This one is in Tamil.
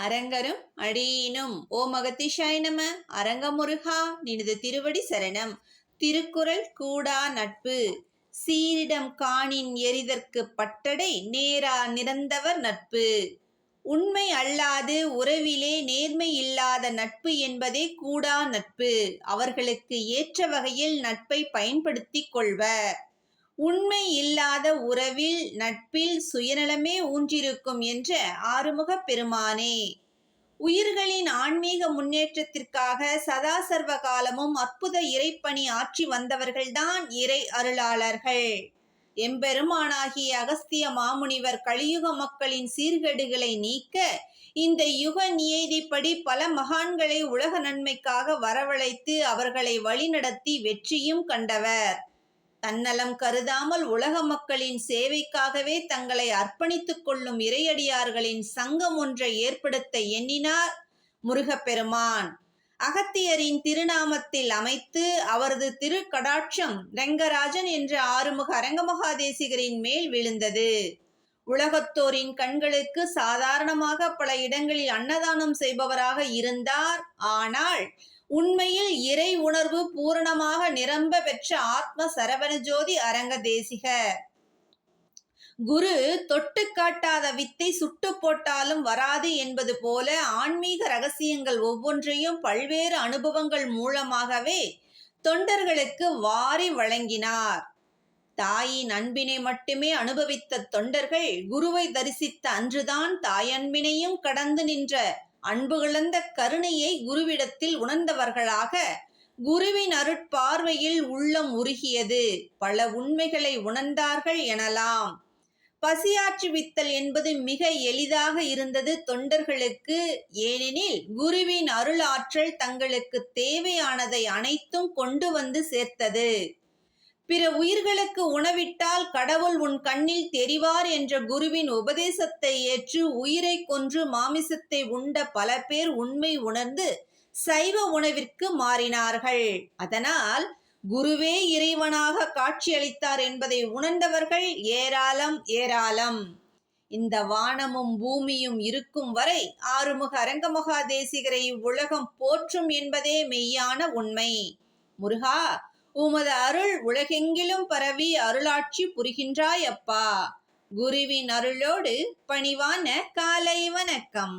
அரங்கரும் அடியினும். ஓ மகத்திஷாய் நம. அரங்கமுருகா நினது திருவடி சரணம். திருக்குறள் கூடா நட்பு. சீரிடம் காணின் எரிதற்கு பட்டடை நேரா நிறந்தவர் நட்பு. உண்மை அல்லாது உறவிலே நேர்மை இல்லாத நட்பு என்பதே கூடா நட்பு. அவர்களுக்கு ஏற்ற வகையில் நட்பை பயன்படுத்திக் கொள்வர். உண்மை இல்லாத உறவில் நட்பில் சுயநலமே ஊன்றிருக்கும் என்ற ஆறுமுகப் பெருமானே. உயிர்களின் ஆன்மீக முன்னேற்றத்திற்காக சதா சர்வ காலமும் அற்புத இறைப்பணி ஆற்றி வந்தவர்கள்தான் இறை அருளாளர்கள். எம்பெருமானாகிய அகஸ்திய மாமுனிவர் கலியுக மக்களின் சீர்கேடுகளை நீக்க இந்த யுக நியதிப்படி பல மகான்களை உலக நன்மைக்காக வரவழைத்து அவர்களை வழிநடத்தி வெற்றியும் கண்டவர். தன்னலம் கருதாமல் உலக மக்களின் சேவைக்காகவே தங்களை அர்ப்பணித்துக் கொள்ளும் இறையடியார்களின் சங்கம் ஒன்றை ஏற்படுத்த எண்ணினார் முருகப்பெருமான். அகத்தியரின் திருநாமத்தில் அமைத்து அவரது திருக்கடாட்சம் ரங்கராஜன் என்ற ஆறுமுக அரங்கமகாதேசிகரின் மேல் விழுந்தது. உலகத்தோரின் கண்களுக்கு சாதாரணமாக பல இடங்களில் அன்னதானம் செய்பவராக இருந்தார். ஆனால் உண்மையில் இறை உணர்வு பூரணமாக நிரம்ப பெற்ற ஆத்ம சரவண ஜோதி அரங்க தேசிகர் குரு தொட்டு காட்டாத வித்தை சுட்டு போட்டாலும் வராது என்பது போல ஆன்மீக ரகசியங்கள் ஒவ்வொன்றையும் பல்வேறு அனுபவங்கள் மூலமாகவே தொண்டர்களுக்கு வாரி வழங்கினார். தாயின் அன்பினை மட்டுமே அனுபவித்த தொண்டர்கள் குருவை தரிசித்த அன்றுதான் தாயன்பினையும் கடந்து நின்ற அன்புகளந்த கருணையை குருவிடத்தில் உணர்ந்தவர்களாக குருவின் அருட்பார்வையில் உள்ளம் உருகியது. பல உண்மைகளை உணர்ந்தார்கள் எனலாம். பசியாற்றுவித்தல் என்பது மிக எளிதாக இருந்தது தொண்டர்களுக்கு. ஏனெனில் குருவின் அருள் ஆற்றல் தங்களுக்கு தேவையானதை அனைத்தும் கொண்டு வந்து சேர்த்தது. பிற உயிர்களுக்கு உணவிட்டால் கடவுள் உன் கண்ணில் தெரிவார் என்ற குருவின் உபதேசத்தை ஏற்று உயிரை கொன்று மாமிசத்தை உண்ட பல பேர் உண்மை உணர்ந்து சைவ உணவிற்கு மாறினார்கள். அதனால் குருவே இறைவனாக காட்சியளித்தார் என்பதை உணர்ந்தவர்கள் ஏராளம் ஏராளம். இந்த வானமும் பூமியும் இருக்கும் வரை ஆறுமுக அரங்கமகா தேசிகரை இவ்வுலகம் போற்றும் என்பதே மெய்யான உண்மை. முருகா உமது அருள் உலகெங்கிலும் பரவி அருளாட்சி புரிகின்றாயப்பா குருவின் அருளோடு பணிவான காலை வணக்கம்.